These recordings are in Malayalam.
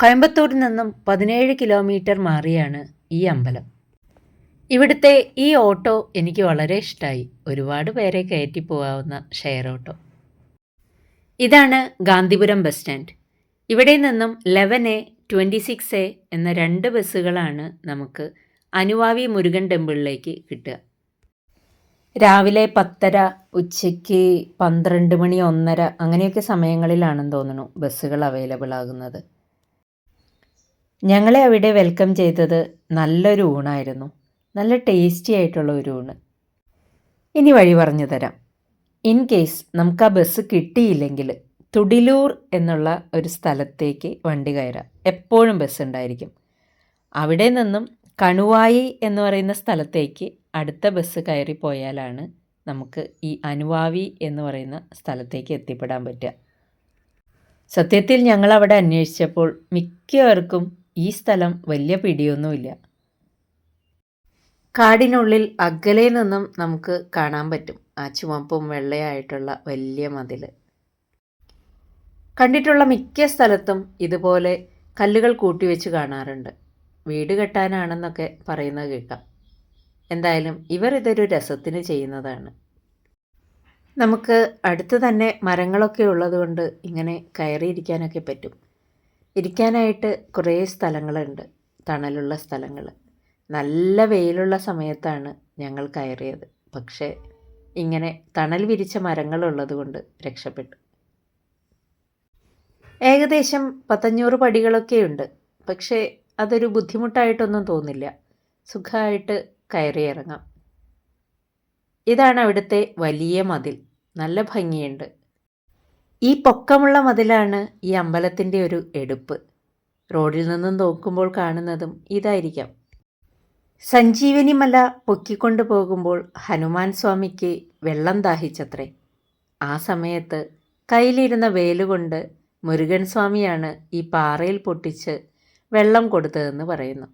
കോയമ്പത്തൂരിൽ നിന്നും പതിനേഴ് കിലോമീറ്റർ മാറിയാണ് ഈ അമ്പലം. ഇവിടുത്തെ ഈ ഓട്ടോ എനിക്ക് വളരെ ഇഷ്ടമായി ഒരുപാട് പേരെ കയറ്റി പോകാവുന്ന ഷെയർ ഓട്ടോ. ഇതാണ് ഗാന്ധിപുരം ബസ് സ്റ്റാൻഡ്. ഇവിടെ നിന്നും eleven A twenty six A എന്ന രണ്ട് ബസ്സുകളാണ് നമുക്ക് അനുവാവി മുരുകൻ ടെമ്പിളിലേക്ക് കിട്ടുക. രാവിലെ പത്തര ഉച്ചയ്ക്ക് പന്ത്രണ്ട് മണി ഒന്നര അങ്ങനെയൊക്കെ സമയങ്ങളിലാണെന്ന് തോന്നുന്നു ബസ്സുകൾ അവൈലബിൾ ആകുന്നത്. ഞങ്ങളെ അവിടെ വെൽക്കം ചെയ്തത് നല്ലൊരു ഊണായിരുന്നു. നല്ല ടേസ്റ്റി ആയിട്ടുള്ള ഒരു ഊണ്. ഇനി വഴി പറഞ്ഞു തരാം. ഇൻ കേസ് നമുക്ക് ആ ബസ് കിട്ടിയില്ലെങ്കിൽ തുടിലൂർ എന്നുള്ള ഒരു സ്ഥലത്തേക്ക് വണ്ടി കയറാം. എപ്പോഴും ബസ് ഉണ്ടായിരിക്കും. അവിടെ നിന്നും കണുവായി എന്ന് പറയുന്ന സ്ഥലത്തേക്ക് അടുത്ത ബസ് കയറി പോയാലാണ് നമുക്ക് ഈ അനുവാവി എന്ന് പറയുന്ന സ്ഥലത്തേക്ക് എത്തിപ്പെടാൻ പറ്റുക. സത്യത്തിൽ ഞങ്ങൾ അവിടെ അന്വേഷിച്ചപ്പോൾ മിക്കവർക്കും ഈ സ്ഥലം വലിയ പിടിയൊന്നുമില്ല. കാടിനുള്ളിൽ അകലെ നിന്നും നമുക്ക് കാണാൻ പറ്റും. ആ ചുവപ്പും വെള്ളയായിട്ടുള്ള വലിയ മതിൽ കണ്ടിട്ടുള്ള മിക്ക സ്ഥലത്തും ഇതുപോലെ കല്ലുകൾ കൂട്ടിവെച്ച് കാണാറുണ്ട്. വീട് കെട്ടാനാണെന്നൊക്കെ പറയുന്നത് കേൾക്കാം. എന്തായാലും ഇവർ ഇതൊരു രസത്തിന് ചെയ്യുന്നതാണ്. നമുക്ക് അടുത്ത് തന്നെ മരങ്ങളൊക്കെ ഉള്ളതുകൊണ്ട് ഇങ്ങനെ കയറിയിരിക്കാനൊക്കെ പറ്റും. ഇരിക്കാനായിട്ട് കുറേ സ്ഥലങ്ങളുണ്ട്. തണലുള്ള സ്ഥലങ്ങൾ. നല്ല വെയിലുള്ള സമയത്താണ് ഞങ്ങൾ കയറിയത്. പക്ഷേ ഇങ്ങനെ തണൽ വിരിച്ച മരങ്ങളുള്ളത് കൊണ്ട് രക്ഷപ്പെട്ടു. ഏകദേശം പത്തഞ്ഞൂറ് പടികളൊക്കെയുണ്ട്. പക്ഷേ അതൊരു ബുദ്ധിമുട്ടായിട്ടൊന്നും തോന്നില്ല. സുഖമായിട്ട് കയറിയിറങ്ങാം. ഇതാണ് അവിടുത്തെ വലിയ മതിൽ. നല്ല ഭംഗിയുണ്ട്. ഈ പൊക്കമുള്ള മതിലാണ് ഈ അമ്പലത്തിന്റെ ഒരു എടുപ്പ്. റോഡിൽ നിന്നും നോക്കുമ്പോൾ കാണുന്നതും ഇതായിരിക്കാം. സഞ്ജീവനി മല പൊക്കിക്കൊണ്ടു പോകുമ്പോൾ ഹനുമാൻ സ്വാമിക്ക് വെള്ളം ദാഹിച്ചത്രേ. ആ സമയത്ത് കയ്യിലിരുന്ന വേലുകൊണ്ട് മുരുകൻ സ്വാമിയാണ് ഈ പാറയിൽ പൊട്ടിച്ച് വെള്ളം കൊടുത്തതെന്ന് പറയുന്നു.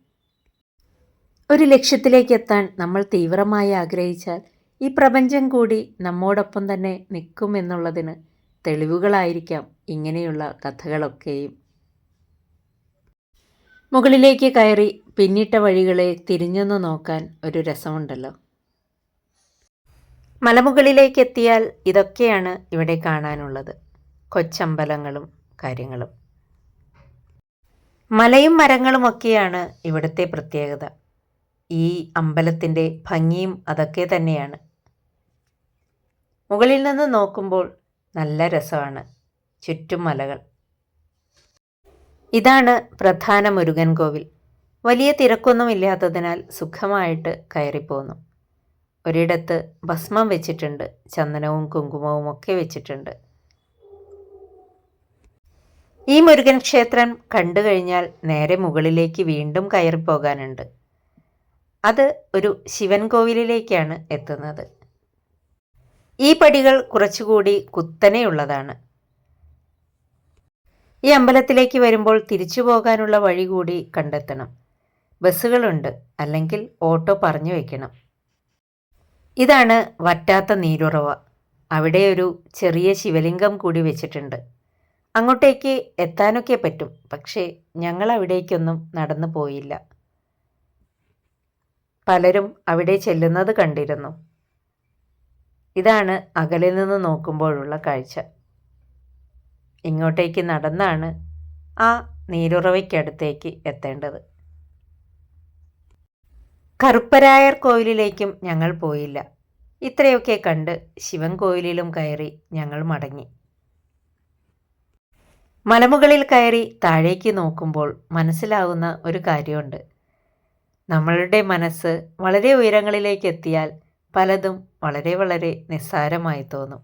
ഒരു ലക്ഷ്യത്തിലേക്ക് എത്താൻ നമ്മൾ തീവ്രമായി ആഗ്രഹിച്ചാൽ ഈ പ്രപഞ്ചം കൂടി നമ്മോടൊപ്പം തന്നെ നിൽക്കുമെന്നുള്ളതിന് തെളിവുകളായിരിക്കാം ഇങ്ങനെയുള്ള കഥകളൊക്കെയും. മുകളിലേക്ക് കയറി പിന്നിട്ട വഴികളെ തിരിഞ്ഞൊന്നു നോക്കാൻ ഒരു രസമുണ്ടല്ലോ. മലമുകളിലേക്ക് എത്തിയാൽ ഇതൊക്കെയാണ് ഇവിടെ കാണാനുള്ളത്. കൊച്ചമ്പലങ്ങളും കാര്യങ്ങളും. മലയും മരങ്ങളുമൊക്കെയാണ് ഇവിടുത്തെ പ്രത്യേകത. ഈ അമ്പലത്തിന്റെ ഭംഗിയും അതൊക്കെ തന്നെയാണ്. മുകളിൽ നിന്ന് നോക്കുമ്പോൾ നല്ല രസമാണ്. ചുറ്റും മലകൾ. ഇതാണ് പ്രധാന മുരുകൻ കോവിൽ. വലിയ തിരക്കൊന്നുമില്ലാത്തതിനാൽ സുഖമായിട്ട് കയറിപ്പോന്നു. ഒരിടത്ത് ഭസ്മം വെച്ചിട്ടുണ്ട് ചന്ദനവും കുങ്കുമവും ഒക്കെ വെച്ചിട്ടുണ്ട്. ഈ മുരുകൻ ക്ഷേത്രം കണ്ടു കഴിഞ്ഞാൽ നേരെ മുകളിലേക്ക് വീണ്ടും കയറിപ്പോകാനുണ്ട്. അത് ഒരു ശിവൻ കോവിലിലേക്കാണ് എത്തുന്നത്. ഈ പടികൾ കുറച്ചുകൂടി കുത്തനെയുള്ളതാണ്. ഈ അമ്പലത്തിലേക്ക് വരുമ്പോൾ തിരിച്ചു പോകാനുള്ള വഴി കൂടി കണ്ടെത്തണം. ബസ്സുകളുണ്ട് അല്ലെങ്കിൽ ഓട്ടോ പറഞ്ഞു വയ്ക്കണം ഇതാണ് വറ്റാത്ത നീരുറവ. അവിടെ ഒരു ചെറിയ ശിവലിംഗം കൂടി വെച്ചിട്ടുണ്ട്. അങ്ങോട്ടേക്ക് എത്താനൊക്കെ പറ്റും പക്ഷേ ഞങ്ങൾ അവിടേക്കൊന്നും നടന്നു പോയില്ല. പലരും അവിടെ ചെല്ലുന്നത് കണ്ടിരുന്നു. ഇതാണ് അകലിൽ നിന്ന് നോക്കുമ്പോഴുള്ള കാഴ്ച. ഇങ്ങോട്ടേക്ക് നടന്നാണ് ആ നീരുറവയ്ക്കടുത്തേക്ക് എത്തേണ്ടത്. കറുപ്പരായർ കോവിലിലേക്കും ഞങ്ങൾ പോയില്ല. ഇത്രയൊക്കെ കണ്ട് ശിവൻ കോവിലിലും കയറി ഞങ്ങൾ മടങ്ങി. മലമുകളിൽ കയറി താഴേക്ക് നോക്കുമ്പോൾ മനസ്സിലാവുന്ന ഒരു കാര്യമുണ്ട്. നമ്മളുടെ മനസ്സ് വളരെ ഉയരങ്ങളിലേക്ക് എത്തിയാൽ പലതും വളരെ വളരെ നിസ്സാരമായി തോന്നും.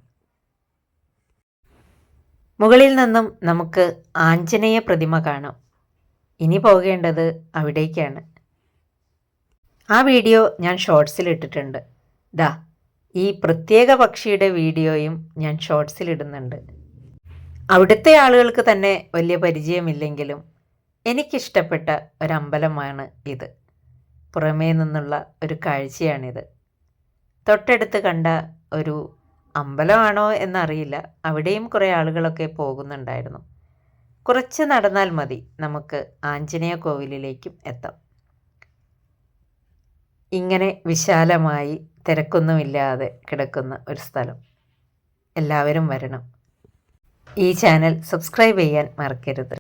മുകളിൽ നിന്നും നമുക്ക് ആഞ്ജനേയ പ്രതിമ കാണാം. ഇനി പോകേണ്ടത് അവിടേക്കാണ്. ആ വീഡിയോ ഞാൻ ഷോർട്സിൽ ഇട്ടിട്ടുണ്ട്. ദാ ഈ പ്രത്യേക പക്ഷിയുടെ വീഡിയോയും ഞാൻ ഷോർട്സിൽ ഇടുന്നുണ്ട്. അവിടുത്തെ ആളുകൾക്ക് തന്നെ വലിയ പരിചയമില്ലെങ്കിലും എനിക്കിഷ്ടപ്പെട്ട ഒരമ്പലമാണ് ഇത്. പുറമേ നിന്നുള്ള ഒരു കാഴ്ചയാണിത്. തൊട്ടടുത്ത് കണ്ട ഒരു അമ്പലമാണോ എന്നറിയില്ല. അവിടെയും കുറേ ആളുകളൊക്കെ പോകുന്നുണ്ടായിരുന്നു. കുറച്ച് നടന്നാൽ മതി. നമുക്ക് ആഞ്ജനേയ കോവിലിലേക്കും എത്താം. ഇങ്ങനെ വിശാലമായി തിരക്കൊന്നുമില്ലാതെ കിടക്കുന്ന ഒരു സ്ഥലം. എല്ലാവരും വരണം. ഈ ചാനൽ സബ്സ്ക്രൈബ് ചെയ്യാൻ മറക്കരുത്.